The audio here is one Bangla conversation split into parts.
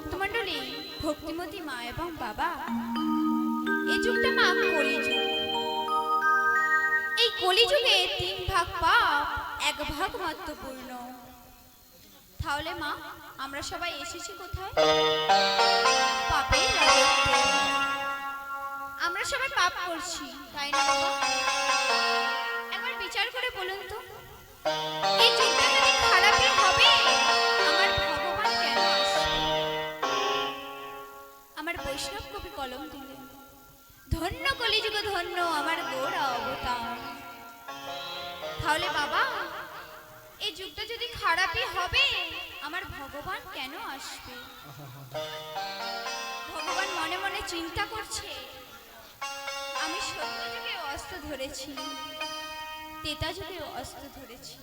ভক্তমণ্ডলী, ভক্তিমতী মা এবং বাবা, এই যুগটা মা কলিযুগ। এই কলিযুগে তিন ভাগ পাপ, এক ভাগ মাত্র পূর্ণ তাহলে মা, আমরা সবাই এসেছি কোথায়? পাপের রাজত্বে। আমরা সবাই পাপ করছি, তাই না বাবা? একবার বিচার করে বলুন তো। কলিযুগ ধন্য আমার গোড়া অবতার। তাহলে বাবা, এই যুগটা যদি খারাপই হবে, আমার ভগবান কেন আসবে? ভগবান মনে মনে চিন্তা করছে, আমি সত্য যুগে অস্ত্র ধরেছি তেতা অস্ত্র ধরেছি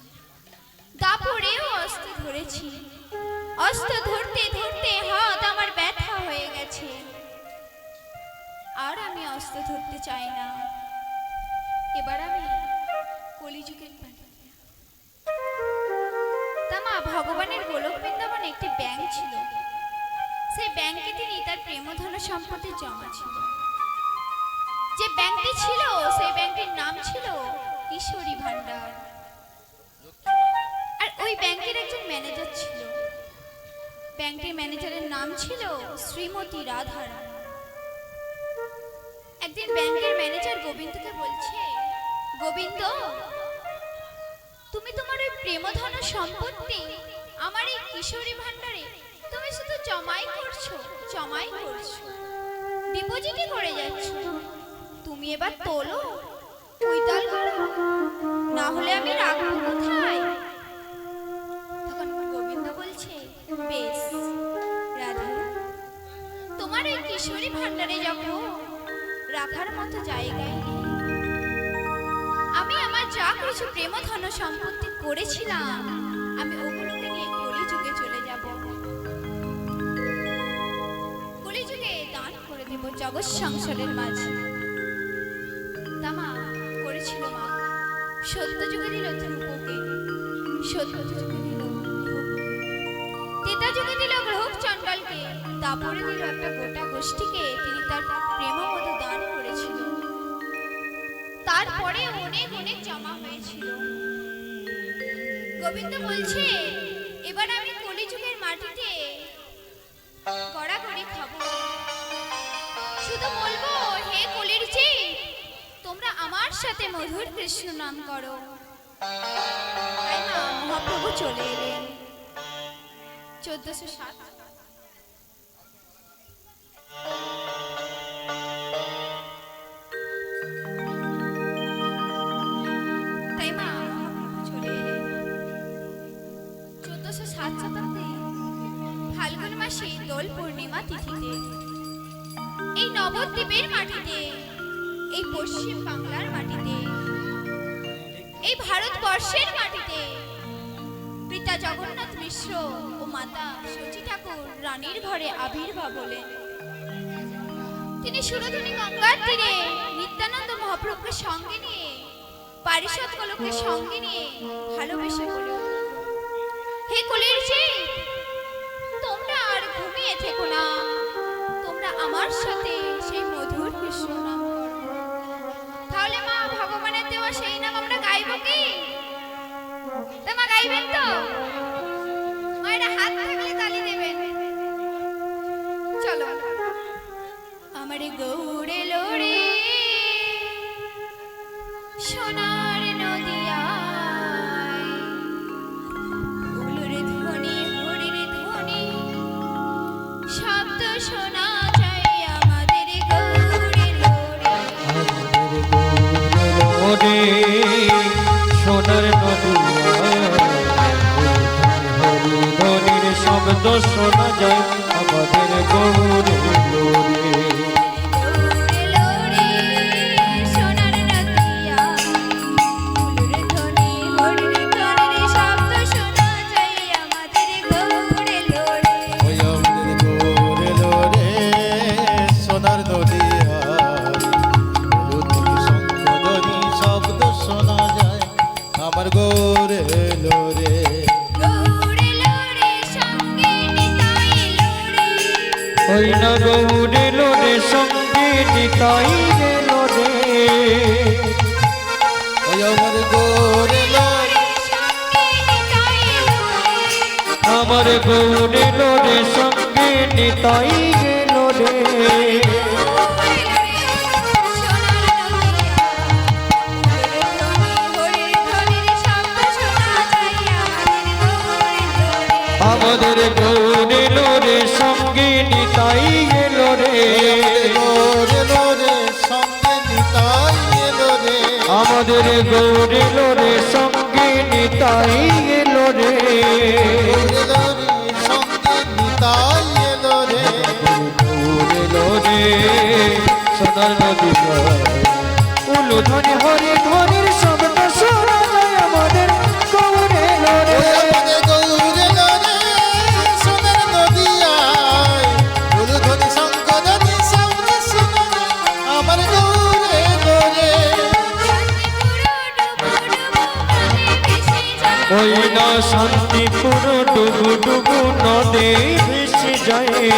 দাপড়েও অস্ত্র ধরেছি। অস্ত্র ধরতে ধরতে আর আমি অস্ত্র ধরতে চাই না। এবার আমি কলিযুগের। তা মা, ভগবানের গোলক বৃন্দাবনে একটি ব্যাংক ছিল। সেই ব্যাংকে তিনি তার প্রেমধন সম্পত্তি জমা ছিল। যে ব্যাংকটি ছিল, সেই ব্যাংকটির নাম ছিল কিশোরী ভান্ডার আর ওই ব্যাংকের একজন ম্যানেজার ছিল। ব্যাংকের ম্যানেজারের নাম ছিল শ্রীমতী রাধারাম একদিন ব্যাংকের ম্যানেজার গোবিন্দকে বলছে, গোবিন্দ, তুমি তোমার ওই প্রেমধন সম্পত্তি আমার এই কিশোরী ভান্ডারে তুমি শুধু জমাই করছ জমাই করছ। ডিপোজিটই করে যাচ্ছ। তুমি এবার তোলো উইতাল করো। না হলে আমি রাখব কোথায়? তখন গোবিন্দ বলছে, বেশ, রাধা, তোমার এই কিশোরী ভান্ডারে যখন রাখার মতো জায়গায় নেই। আমি আমার যা কিছু প্রেমধন সম্পত্তি করেছিলাম, আমি ওগুলোকে নিয়ে কলিযুগে চলে যাব। কলিযুগে দান করে দেব জগৎ সংসারের মাঝে। তামা করেছিল মা। সত্য যুগে দিল ধ্রুবকে। সত্য যুগে দিল। তেতা যুগে দিল গ্রহক চণ্ডালকে দাপরে দিল একটা গোটা গোষ্ঠীকে। তিনি তার প্রেম তারপরে অনেক অনেক জমা হয়েছিল। গোবিন্দ বলছে, এবার আমি কলিযুগের মাটিতে গড়াগড়ি খাব। শুধু বলব, হে কলির জি তোমরা আমার সাথে মধুর কৃষ্ণ নাম করো। তাই না মহাপ্রভু চলে এলেন। চোদ্দশো সাত। মাসে দোল পূর্ণিমা তিথিতে। এই নবদ্বীপের মাটিতে, এই পশ্চিম বাংলার মাটিতে, এই ভারতবর্ষের মাটিতে পিতা জগন্নাথ মিশ্র ও মাতা সচি ঠাকুর রানীর ঘরে আবির্ভাব হলেন। তিনি সুরধুনী গঙ্গার তীরে নিত্যানন্দ মহাপ্রভুকে সঙ্গে নিয়ে পারিষদ কলকে সঙ্গে নিয়ে ভালোবেসে বলে হে কলির আমার সাথে সেই মধুর কৃষ্ণ নাম তাহলে মা ভগবানের দেওয়া সেই নাম আমরা গাইব কি? তা মা গাইবেন তো? মায়েরা হাত থাকলে তালি দেবেন। চলো। আমার গৌড়ে লোড়ে সোনার শোনা যায় ওই না গৌরে লোরে সঙ্গে গেল রে। ওই আমার গোরে আমার গৌরে লোরে সঙ্গে নিতাই নিতাই গেল রে সঙ্গে নিতাই এলো রে। আমাদের গৌরে গেল রে, সঙ্গে নিতাই এলো রে। সোনার নদী উলু ধ্বনি হরি ধ্বনির ওই না শান্তিপুর ডুবু ডুবু নদে ভেসে যায়।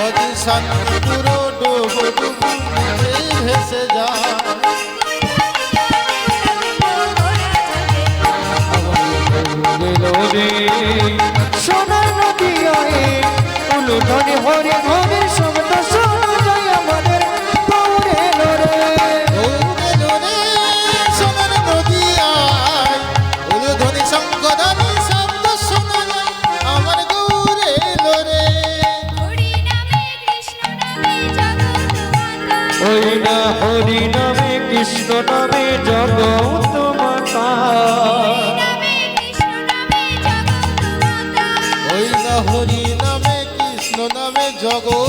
আজ শান্তিপুর ডুবু ডুবু নিচে ভেসে যায়। সোনার নদী আয়ে উলু ধ্বনি হরি ধ্বনির নামে জগৎ মাতা ওই না হরি নামে কৃষ্ণ নামে জগৎ।